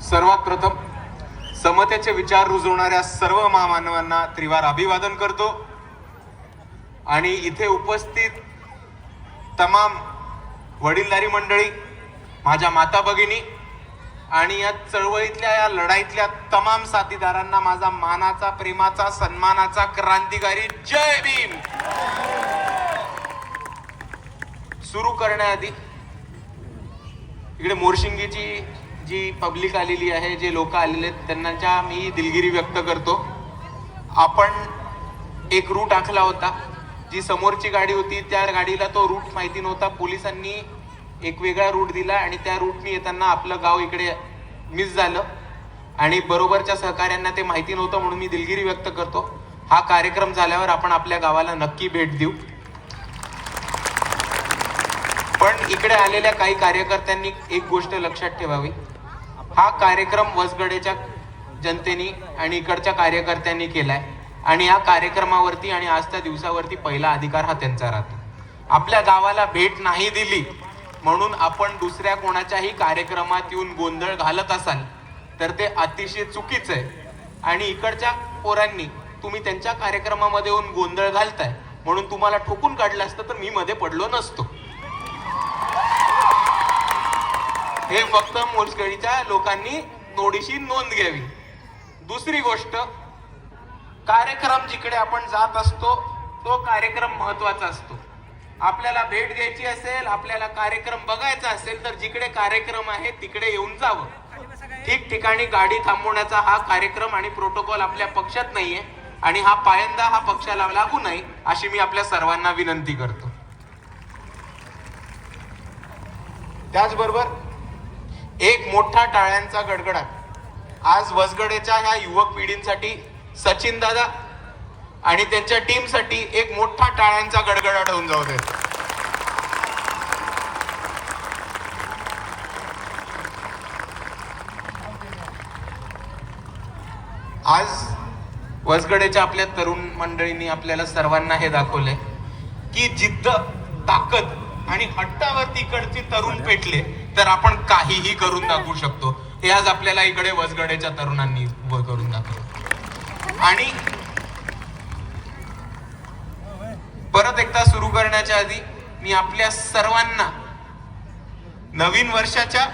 सर्वात प्रथम समतेचे विचार रुजवणाऱ्या सर्व महामानवांना त्रिवार अभिवादन करतो. आणि इथे उपस्थित तमाम वडीलधारी मंडळी माझ्या माता भगिनी आणि या चळवळीतल्या या लढाईतल्या तमाम साथीदारांना माझा मानाचा प्रेमाचा सन्मानाचा क्रांतिकारी जय भीम! सुरू करण्याआधी इकडे मोरशिंगीची जी पब्लिक आलेली आहे जे लोक आलेले आहेत त्यांनाच्या मी दिलगिरी व्यक्त करतो. आपण एक रूट आखला होता. जी समोरची गाडी होती त्या गाडीला तो रूट माहिती नव्हता. पोलिसांनी एक वेगळा रूट दिला आणि त्या रूटनी येताना आपलं गाव इकडे मिस झालं. आणि बरोबरच्या सहकाऱ्यांना ते माहिती नव्हतं म्हणून मी दिलगिरी व्यक्त करतो. हा कार्यक्रम झाल्यावर आपण आपल्या गावाला नक्की भेट देऊ. पण इकडे आलेल्या काही कार्यकर्त्यांनी एक गोष्ट लक्षात ठेवावी. हा कार्यक्रम वसगडेच्या जनतेनी आणि इकडच्या कार्यकर्त्यांनी केलाय. आणि या कार्यक्रमावरती आणि आजच्या दिवसावरती पहिला अधिकार हा त्यांचा राहतो. आपल्या गावाला भेट नाही दिली म्हणून आपण दुसऱ्या कोणाच्याही कार्यक्रमात येऊन गोंधळ घालत असाल तर ते अतिशय चुकीचं आहे. आणि इकडच्या पोरांनी तुम्ही त्यांच्या कार्यक्रमामध्ये येऊन गोंधळ घालताय म्हणून तुम्हाला ठोकून काढलं असतं तर मी मध्ये पडलो नसतो. हे फक्त मोलसगडीच्या लोकांनी नोडीशी नोंद घ्यावी. दुसरी गोष्ट कार्यक्रम जिकडे आपण जात असतो तो कार्यक्रम महत्त्वाचा असतो. आपल्याला भेट घ्यायची असेल आपल्याला कार्यक्रम बघायचा असेल तर जिकडे कार्यक्रम आहे तिकडे येऊन जावं. ठिकठिकाणी गाडी थांबवण्याचा हा कार्यक्रम आणि प्रोटोकॉल आपल्या पक्षात नाहीये आणि हा पायंदा हा पक्षाला लागू नये अशी मी आपल्या सर्वांना विनंती करतो. त्याचबरोबर एक मोठा टाळ्यांचा गडगडाट आज वसगडेच्या ह्या युवक पिढींसाठी सचिन दादा आणि त्यांच्या टीमसाठी एक मोठा टाळ्यांचा गडगडाट होऊन जाऊ दे. आज वसगडेच्या आपल्या तरुण मंडळींनी आपल्याला सर्वांना हे दाखवलंय की जिद्द ताकद आणि हट्टावरती इकडचे तरुण पेटले. तर आपण काहीही करून दाखवू शकतो. हे आज आपल्याला इकडे वसगडेच्या तरुणांनी करून दाखवलं. आणि परत एकदा सुरू करण्याच्या आधी मी आपल्या सर्वांना नवीन वर्षाच्या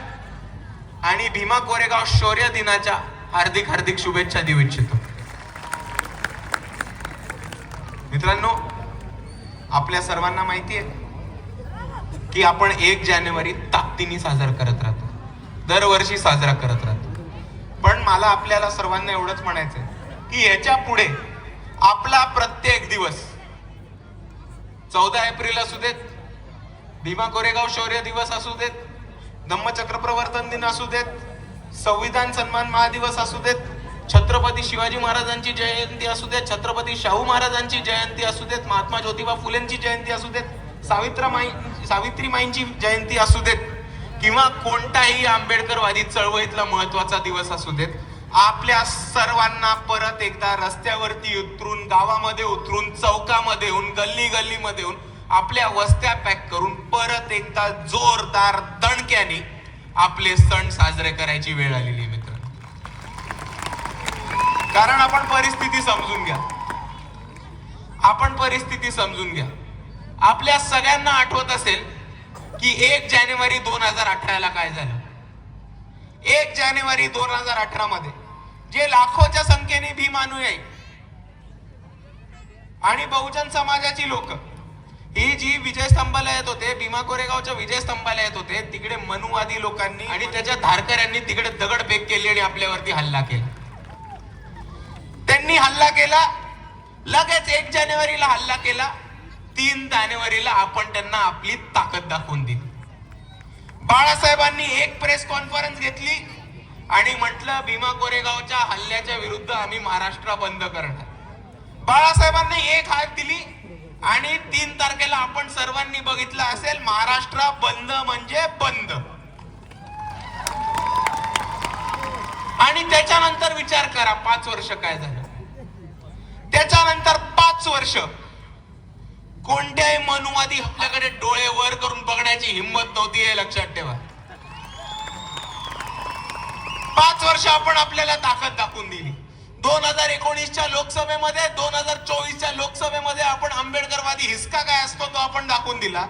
आणि भीमा कोरेगाव शौर्य दिनाच्या हार्दिक हार्दिक शुभेच्छा देऊ इच्छितो. मित्रांनो आपल्या सर्वांना माहिती आहे की आपण एक जानेवारी ताकदीने साजरा करत राहतो. दरवर्षी साजरा करत राहतो. पण मला आपल्याला सर्वांना एवढंच म्हणायचंय की याच्यापुढे आपला प्रत्येक दिवस चौदा एप्रिल असू देत भीमा कोरेगाव शौर्य दिवस असू देत धम्मचक्र प्रवर्तन दिन असू देत संविधान सन्मान महादिवस असू देत छत्रपती शिवाजी महाराजांची जयंती असू देत छत्रपती शाहू महाराजांची जयंती असू देत महात्मा ज्योतिबा फुलेंची जयंती असू देत सावित्रामाई सावित्रीमाईंची जयंती असू देत किंवा कोणताही आंबेडकरवादी चळवळीतला महत्त्वाचा दिवस असू देत आपल्या सर्वांना परत एकदा रस्त्यावरती उतरून गावामध्ये उतरून चौकामध्ये येऊन गल्ली गल्लीमध्ये येऊन आपल्या वस्त्या पॅक करून परत एकदा जोरदार दणक्याने आपले सण साजरे करायची वेळ आलेली आहे मित्र कारण आपण परिस्थिती समजून घ्या. आपण परिस्थिती समजून घ्या. आपल्या सगळ्यांना आठवत असेल की एक जानेवारी दोन हजार अठराला काय झालं? एक जानेवारी दोन हजार अठरा मध्ये जे लाखोच्या संख्येने भीम अनुयायी आणि बहुजन समाजाची लोक ही जी विजय स्तंभाला येत होते भीमा कोरेगावच्या विजय स्तंभाला येत होते तिकडे मनुवादी लोकांनी आणि त्याच्या धारकऱ्यांनी तिकडे दगडफेक केली आणि आपल्यावरती हल्ला केला. त्यांनी हल्ला केला लगेच एक जानेवारीला हल्ला केला. तीन जानेवारीला आपण त्यांना आपली ताकद दाखवून दिली. बाळासाहेबांनी एक प्रेस कॉन्फरन्स घेतली आणि म्हटलं भीमा कोरेगावच्या हल्ल्याच्या विरुद्ध आम्ही महाराष्ट्र बंद करणार. बाळासाहेबांनी एक हात दिली आणि तीन तारखेला आपण सर्वांनी बघितलं असेल महाराष्ट्र बंद म्हणजे बंद. आणि त्याच्यानंतर विचार करा पाच वर्ष काय झालं? त्याच्यानंतर पाच वर्ष कोणत्याही मनुवादी आपल्याकडे डोळे वर करून बघण्याची हिंमत नव्हती हे लक्षात ठेवा. पाच वर्ष आपण आपल्याला ताकद दाखवून दिली. दोन हजार एकोणीसच्या लोकसभेमध्ये दोन हजार चोवीसच्या लोकसभेमध्ये आपण आंबेडकरवादी हिसका काय असतो तो आपण दाखवून दिला.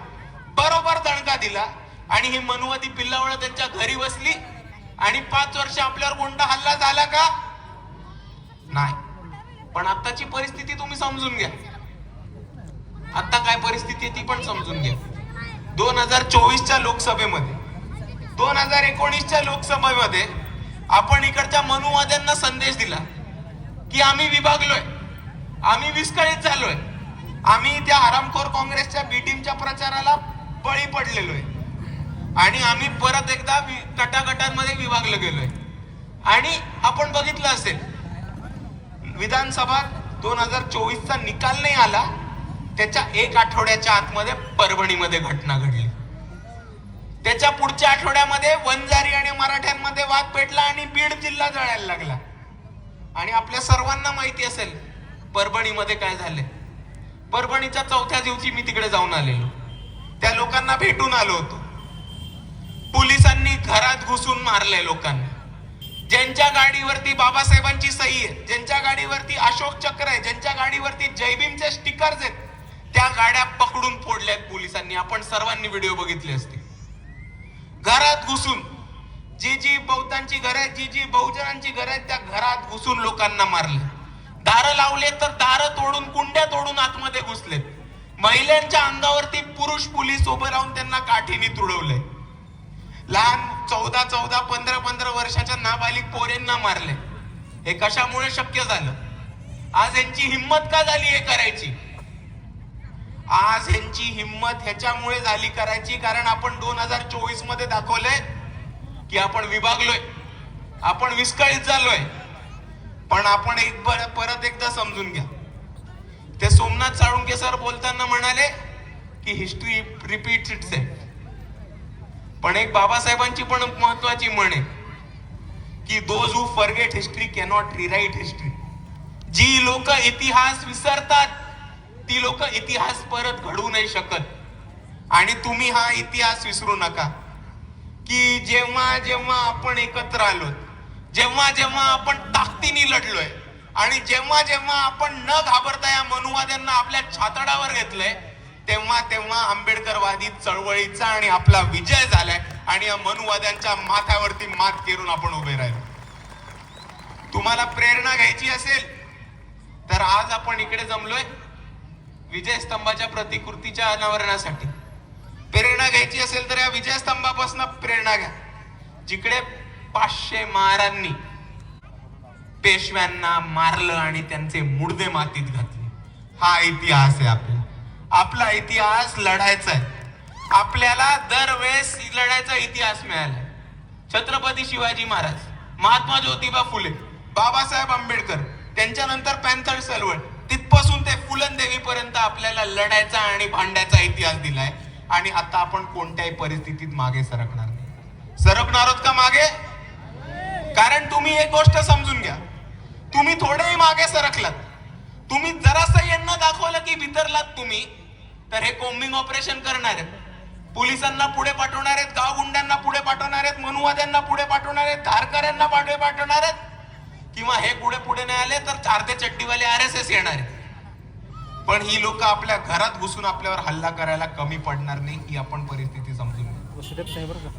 बरोबर दणका दिला. आणि ही मनुवादी पिल्लावळ त्यांच्या घरी बसली. आणि पाच वर्ष आपल्यावर कोणता हल्ला झाला का? नाही. पण आताची परिस्थिती तुम्ही समजून घ्या. आता काय परिस्थिती आहे ती पण समजून घ्या दोन हजार चोवीसच्या लोकसभेमध्ये दोन हजार एकोणीसच्या लोकसभेमध्ये आपण इकडच्या मनुवाद्यांना संदेश दिला की आम्ही विभागलोय आम्ही विस्कळीत झालोय आम्ही त्या आरामखोर काँग्रेसच्या बी टीमच्या प्रचाराला बळी पडलेलोय. आणि आम्ही परत एकदा वि- गटागटांमध्ये विभागलं गेलोय. आणि आपण बघितलं असेल विधानसभा दोन हजार चोवीसचा निकाल नाही आला त्याच्या एक आठवड्याच्या आतमध्ये परभणीमध्ये घटना घडली. त्याच्या पुढच्या आठवड्यामध्ये वंजारी आणि मराठ्यांमध्ये वाद पेटला आणि बीड जिल्हा जळायला लागला. आणि आपल्या सर्वांना माहिती असेल परभणीमध्ये काय झाले परभणीच्या चौथ्या दिवशी मी तिकडे जाऊन आलेलो. त्या लोकांना भेटून आलो होतो. पोलिसांनी घरात घुसून मारले लोकांना. ज्यांच्या गाडीवरती बाबासाहेबांची सही आहे ज्यांच्या गाडीवरती अशोक चक्र आहे ज्यांच्या गाडीवरती जयभीमचे स्टिकर्स आहेत त्या गाड्या पकडून फोडल्यात पोलिसांनी. आपण सर्वांनी व्हिडिओ बघितले असते घरात घुसून जी जी बौद्धांची घर आहेत जी जी बहुजनांची घर आहेत त्या घरात घुसून लोकांना मारले. दारं लावले तर दारं तोडून कुंड्या तोडून आतमध्ये घुसलेत. महिलांच्या अंगावरती पुरुष पोलीस उभे राहून त्यांना काठीने तुडवले लहान चौदा चौदा पंधरा पंधरा वर्षाच्या नाबालिक पोरेंना मारले हे कशामुळे शक्य झालं? आज यांची हिंमत का झाली हे करायची? आज ह्यांची हिंमत ह्याच्यामुळे झाली करायची कारण आपण दोन हजार चोवीसमध्ये दाखवलंय की आपण विभागलोय. आपण विस्कळीत झालोय. पण आपण एक बर- परत एकदा समजून घ्या. ते सोमनाथ साळुंके सर बोलताना म्हणाले की हिस्ट्री रिपीट इट्स पण एक बाबासाहेबांची पण महत्वाची म्हण आहे की those who forget history cannot rewrite history जी लोक इतिहास विसरतात ती लोक इतिहास परत घडवू नाही शकत. आणि तुम्ही हा इतिहास विसरू नका. की जेव्हा जेव्हा आपण एकत्र आलो जेव्हा जेव्हा आपण ताकदीने लढलोय आणि जेव्हा जेव्हा आपण न घाबरता या मनुवाद्यांना आपल्या छातडावर घेतलंय तेव्हा तेव्हा आंबेडकरवादी चळवळीचा आणि आपला विजय झालाय आणि या मनुवाद्यांच्या माथ्यावरती मात केरून आपण उभे राहिलो. तुम्हाला प्रेरणा घ्यायची असेल तर आज आपण इकडे जमलोय. विजय स्तंभाच्या प्रतिकृतीच्या अनावरणासाठी. प्रेरणा घ्यायची असेल तर या विजय स्तंभापासून प्रेरणा घ्या. जिकडे पाचशे महारांनी पेशव्यांना मारलं आणि त्यांचे मुडदे मातीत घातले. हा इतिहास आहे आपला. आपला इतिहास लढायचा आहे. आपल्याला दरवेळेस लढायचा इतिहास मिळाला छत्रपती शिवाजी महाराज महात्मा ज्योतिबा फुले बाबासाहेब आंबेडकर त्यांच्यानंतर पॅन्थर चळवळ तिथपासून ते फुलंदेवीपर्यंत आपल्याला लढायचा आणि भांड्याचा इतिहास दिलाय. आणि आता आपण कोणत्याही परिस्थितीत मागे सरकणार नाही. सरकणार आहोत का मागे? कारण तुम्ही एक गोष्ट समजून घ्या. तुम्ही थोडेही मागे सरकलात. तुम्ही जरासं यांना दाखवलं की भितरलात तुम्ही तर हे कोम्बिंग ऑपरेशन करणार आहेत. पोलिसांना पुढे पाठवणार आहेत गावगुंड्यांना पुढे पाठवणार आहेत मनुवाद्यांना पुढे पाठवणार आहेत धारकऱ्यांना पुढे पाठवणार आहेत. किंवा हे पुढे पुढे नाही आले तर चार ते चड्डीवाले आर एस एस येणार पण ही लोक आपल्या घरात घुसून आपल्यावर हल्ला करायला कमी पडणार नाही ही आपण परिस्थिती समजून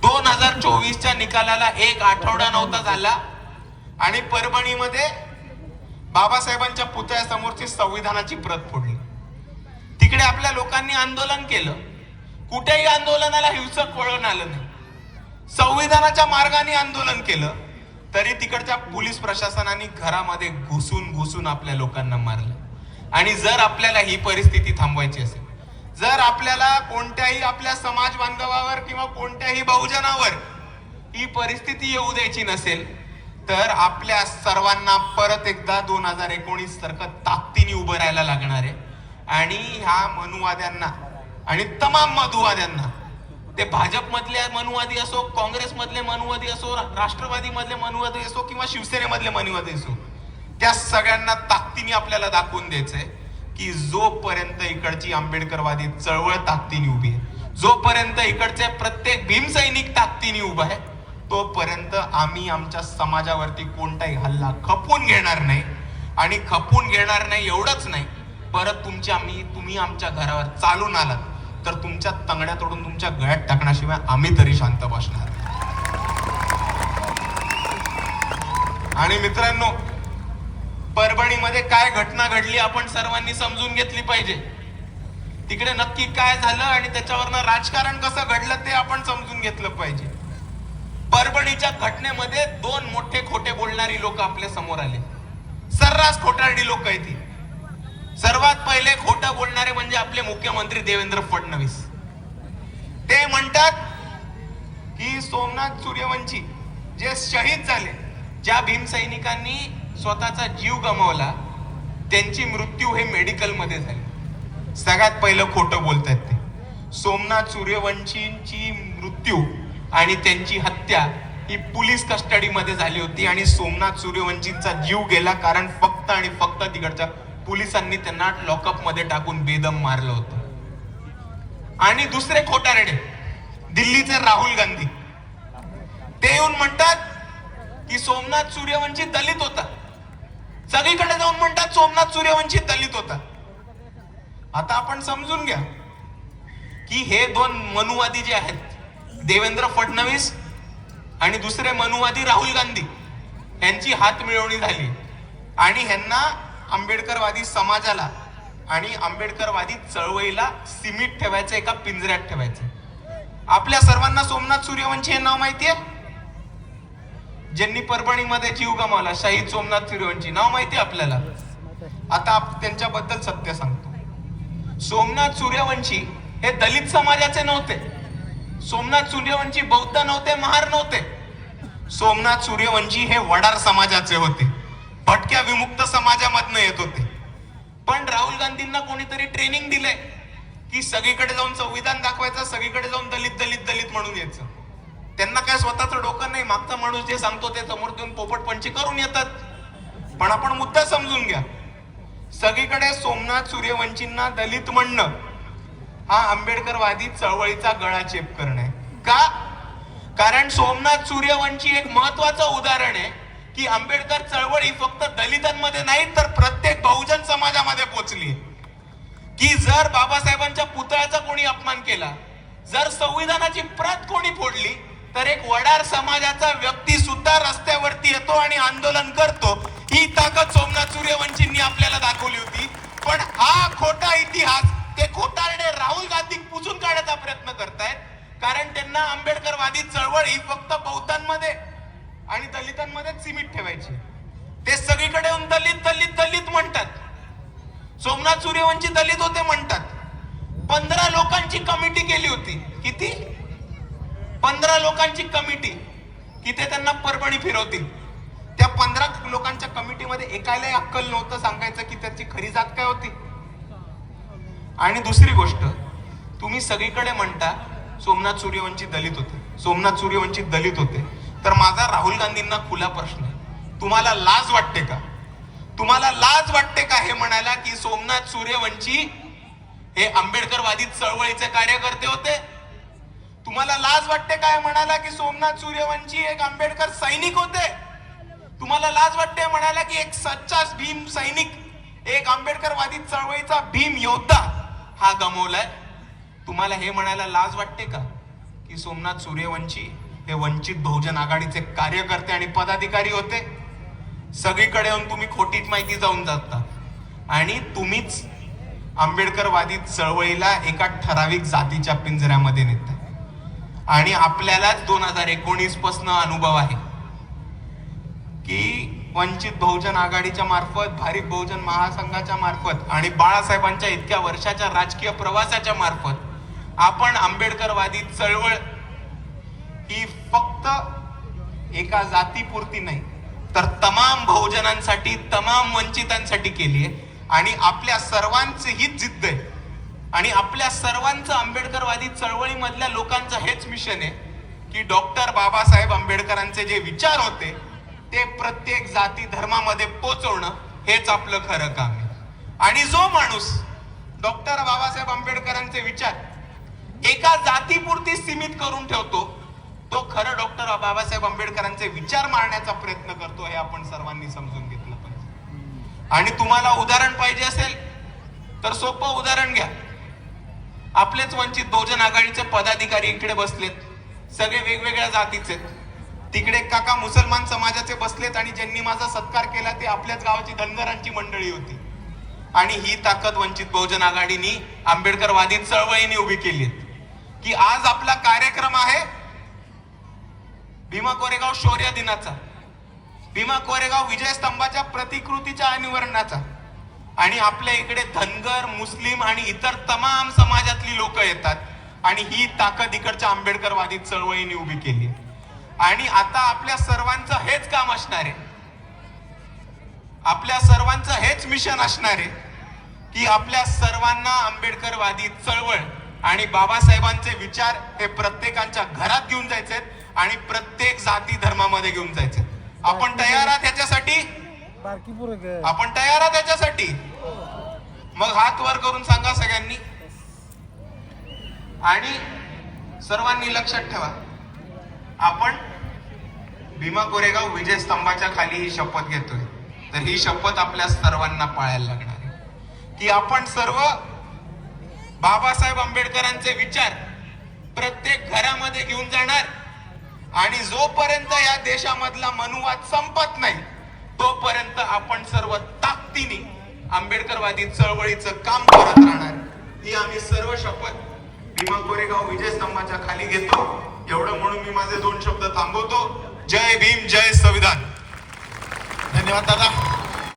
दोन हजार चोवीसच्या निकालाला एक आठवडा नव्हता झाला आणि परभणीमध्ये बाबासाहेबांच्या पुतळ्यासमोरची संविधानाची प्रत फोडली. तिकडे आपल्या लोकांनी आंदोलन केलं. कुठेही आंदोलनाला हिंसक वळण आलं नाही. संविधानाच्या मार्गाने आंदोलन केलं. तरी तिकडच्या पोलीस प्रशासनाने घरामध्ये घुसून घुसून आपल्या लोकांना मारलं. आणि जर आपल्याला ही परिस्थिती थांबवायची असेल जर आपल्याला कोणत्याही आपल्या समाज बांधवावर किंवा कोणत्याही बहुजनावर ही परिस्थिती येऊ द्यायची नसेल तर आपल्या सर्वांना परत एकदा दोन हजार एकोणीस सारखं ताकदीने उभं राहायला लागणार आहे. आणि ह्या मनुवाद्यांना आणि तमाम मधुवाद्यांना ते भाजपमधले मनुवादी असो काँग्रेसमधले मनुवादी असो राष्ट्रवादीमधले मनुवादी असो किंवा शिवसेनेमधले मनुवादी असो त्या सगळ्यांना ताकदीने आपल्याला दाखवून द्यायचंय की जोपर्यंत इकडची आंबेडकरवादी चळवळ ताकदीने उभी आहे जोपर्यंत इकडचे प्रत्येक भीमसैनिक ताकदीने उभा आहे तोपर्यंत आम्ही आमच्या समाजावरती कोणताही हल्ला खपून घेणार नाही आणि खपून घेणार नाही एवढंच नाही परत तुमच्या आम्ही तुम्ही आमच्या घरावर चालून आलात. तर तुमच्या तंगड्या तोडून तुमच्या गळ्यात टाकण्याशिवाय आम्ही तरी शांत बसणार. आणि मित्रांनो परभणीमध्ये काय घटना घडली आपण सर्वांनी समजून घेतली पाहिजे. तिकडे नक्की काय झालं आणि त्याच्यावरनं राजकारण कसं घडलं ते आपण समजून घेतलं पाहिजे. परभणीच्या घटनेमध्ये दोन मोठे खोटे बोलणारी लोक आपल्यासमोर आले. सर्रास खोटारडी लोक आहेत ती सर्वात पहिले खोटं बोलणारे म्हणजे आपले मुख्यमंत्री देवेंद्र फडणवीस. ते म्हणतात की सोमनाथ सूर्यवंशी जे शहीद झाले ज्या भीमसैनिकांनी स्वतःचा जीव गमावला त्यांची मृत्यू हे मेडिकलमध्ये झाली. सगळ्यात पहिलं खोटं बोलतात ते. सोमनाथ सूर्यवंशींची मृत्यू आणि त्यांची हत्या ही पोलीस कस्टडीमध्ये झाली होती आणि सोमनाथ सूर्यवंशींचा जीव गेला कारण फक्त आणि फक्त तिकडच्या पोलिसांनी त्यांना लॉकअपमध्ये टाकून बेदम मारलं होतं. आणि दुसरे खोटारडे दिल्लीचे राहुल गांधी. ते येऊन म्हणतात की सोमनाथ सूर्यवंशी दलित होता. सगळीकडे जाऊन म्हणतात सोमनाथ सूर्यवंशी दलित होता. आता आपण समजून घ्या की हे दोन मनुवादी जे आहेत देवेंद्र फडणवीस आणि दुसरे मनुवादी राहुल गांधी यांची हात मिळवणी झाली. आणि ह्यांना आंबेडकरवादी समाजाला आणि आंबेडकरवादी चळवळीला सीमित ठेवायचं एका पिंजऱ्यात ठेवायचं. आपल्या सर्वांना सोमनाथ सूर्यवंशी हे नाव माहिती आहे? ज्यांनी परभणीमध्ये जीव गमावला शहीद सोमनाथ सूर्यवंशी नाव माहिती आपल्याला? आता त्यांच्याबद्दल सत्य सांगतो. सोमनाथ सूर्यवंशी हे दलित समाजाचे नव्हते. सोमनाथ सूर्यवंशी बौद्ध नव्हते महार नव्हते. सोमनाथ सूर्यवंशी हे वडार समाजाचे होते. भटक्या विमुक्त समाजामधनं येत होते. पण राहुल गांधींना कोणीतरी ट्रेनिंग दिलंय की सगळीकडे जाऊन संविधान दाखवायचं सगळीकडे जाऊन दलित दलित दलित म्हणून यायचं. त्यांना काय स्वतःचं डोकं नाही मागचा माणूस जे सांगतो ते समोर देऊन पोपटपंची करून येतात. पण आपण मुद्दा समजून घ्या. सगळीकडे सोमनाथ सूर्यवंशींना दलित म्हणणं हा आंबेडकरवादी चळवळीचा गळा चेप करणं आहे. का? कारण सोमनाथ सूर्यवंशी एक महत्वाचं उदाहरण आहे. की आंबेडकर चळवळ ही फक्त दलितांमध्ये नाही तर प्रत्येक बहुजन समाजामध्ये पोचली. की जर बाबासाहेबांच्या पुतळ्याचा कोणी अपमान केला जर संविधानाची प्रत कोणी फोडली तर एक वडार समाजाचा व्यक्ती सुद्धा रस्त्यावरती येतो आणि आंदोलन करतो. ही ताकद सोमनाथ सूर्यवंशींनी आपल्याला दाखवली होती. पण हा खोटा इतिहास ते खोटारडे राहुल गांधी पुसून काढायचा प्रयत्न करतायत. कारण त्यांना आंबेडकरवादी चळवळ ही फक्त बौद्धांमध्ये आणि दलितांमध्येच सीमित ठेवायची. ते सगळीकडे येऊन दलित दलित दलित म्हणतात. सोमनाथ सूर्यवंशी दलित होते म्हणतात. पंधरा लोकांची कमिटी केली होती. किती? पंधरा लोकांची कमिटी. की ते त्यांना परभणी फिरवतील. त्या पंधरा लोकांच्या कमिटीमध्ये एकायलाही अक्कल नव्हतं सांगायचं की त्याची खरी जात काय होती. आणि दुसरी गोष्ट तुम्ही सगळीकडे म्हणता सोमनाथ सूर्यवंशी दलित होते. सोमनाथ सूर्यवंशी दलित होते. तर माझा राहुल गांधींना खुला प्रश्न आहे. तुम्हाला लाज वाटते का? तुम्हाला लाज वाटते का हे म्हणायला की सोमनाथ सूर्यवंशी हे आंबेडकरवादी चळवळीचे कार्यकर्ते होते? तुम्हाला लाज वाटते काय म्हणाला की सोमनाथ सूर्यवंशी एक आंबेडकर सैनिक होते? तुम्हाला लाज वाटते म्हणाला की एक सच्चा भीम सैनिक एक आंबेडकरवादी चळवळीचा भीम योद्धा हा गमवलाय? तुम्हाला हे म्हणायला लाज वाटते का की सोमनाथ सूर्यवंशी हे वंचित बहुजन आघाडीचे कार्यकर्ते आणि पदाधिकारी होते. सगळीकडे येऊन तुम्ही खोटीत माहिती जाऊन जाता. आणि तुम्हीच आंबेडकरवादी चळवळीला एका ठराविक जातीच्या पिंजऱ्यामध्ये नेता. आणि आपल्यालाच दोन हजार एकोणीस पासन अनुभव आहे. की वंचित बहुजन आघाडीच्या मार्फत भारिप बहुजन महासंघाच्या मार्फत आणि बाळासाहेबांच्या इतक्या वर्षाच्या राजकीय प्रवासाच्या मार्फत आपण आंबेडकरवादी चळवळ ही फक्त एका जातीपुरती नाही तर तमाम बहुजनांसाठी तमाम वंचितांसाठी केली आहे. आणि आपल्या सर्वांचे हीच जिद्द आहे. आणि आपल्या सर्वांचं आंबेडकरवादी चळवळीमधल्या लोकांचं हेच मिशन आहे की डॉक्टर बाबासाहेब आंबेडकरांचे जे विचार होते ते प्रत्येक जाती धर्मामध्ये पोचवणं हेच आपलं खरं काम आहे. आणि जो माणूस डॉक्टर बाबासाहेब आंबेडकरांचे विचार एका जातीपुरती सीमित करून ठेवतो तो खरं डॉक्टर बाबासाहेब आंबेडकरांचे विचार मारण्याचा प्रयत्न करतो हे आपण सर्वांनी समजून घेतलं पाहिजे. आणि तुम्हाला उदाहरण पाहिजे असेल तर सोपं उदाहरण घ्या. आपलेच वंचित बहुजन आघाडीचे पदाधिकारी इकडे बसलेत. सगळे वेगवेगळ्या जातीचे. तिकडे काका मुसलमान समाजाचे बसलेत आणि ज्यांनी माझा सत्कार केला ते आपल्याच गावाची धनगरांची मंडळी होती. आणि ही ताकद वंचित बहुजन आघाडीनी आंबेडकरवादी चळवळीने उभी केली की आज आपला कार्यक्रम आहे भीमा कोरेगाव शौर्य दिनाचा. भीमा कोरेगाव विजय स्तंभाच्या प्रतिकृतीच्या अनिवर्णाचा आणि आपल्या इकडे धनगर मुस्लिम आणि इतर तमाम समाजातली लोक येतात. आणि ही ताकद इकडच्या आंबेडकरवादी चळवळीने उभी केली आणि आता आपल्या सर्वांचं हेच काम असणार आहे. आपल्या सर्वांचं हेच मिशन असणार आहे. की आपल्या सर्वांना आंबेडकरवादी चळवळ आणि बाबासाहेबांचे विचार हे प्रत्येकाच्या घरात घेऊन जायचे आणि प्रत्येक जाती धर्मामध्ये घेऊन जायचे. आपण तयार आहात याच्यासाठी बारकी पोरं ग. आपण तयार आहात याच्यासाठी मग हात वर करून सांगा सगळ्यांनी. आणि सर्वांनी लक्षात ठेवा. आपण भीमा कोरेगाव विजय स्तंभाच्या खाली ही शपथ घेतोय. तर ही शपथ आपल्या सर्वांना पाळायला लागणार आहे. की आपण सर्व बाबासाहेब आंबेडकरांचे विचार प्रत्येक घरामध्ये घेऊन जाणार. आणि जोपर्यंत या देशामधला मनुवाद संपत नाही तोपर्यंत आपण सर्व ताकदीने आंबेडकरवादी चळवळीचं काम करत राहणार. ही आम्ही सर्व शपथ भीमा कोरेगाव विजय स्तंभाच्या खाली घेतो. एवढं म्हणून मी माझे दोन शब्द थांबवतो. जय भीम जय संविधान. धन्यवाद दादा.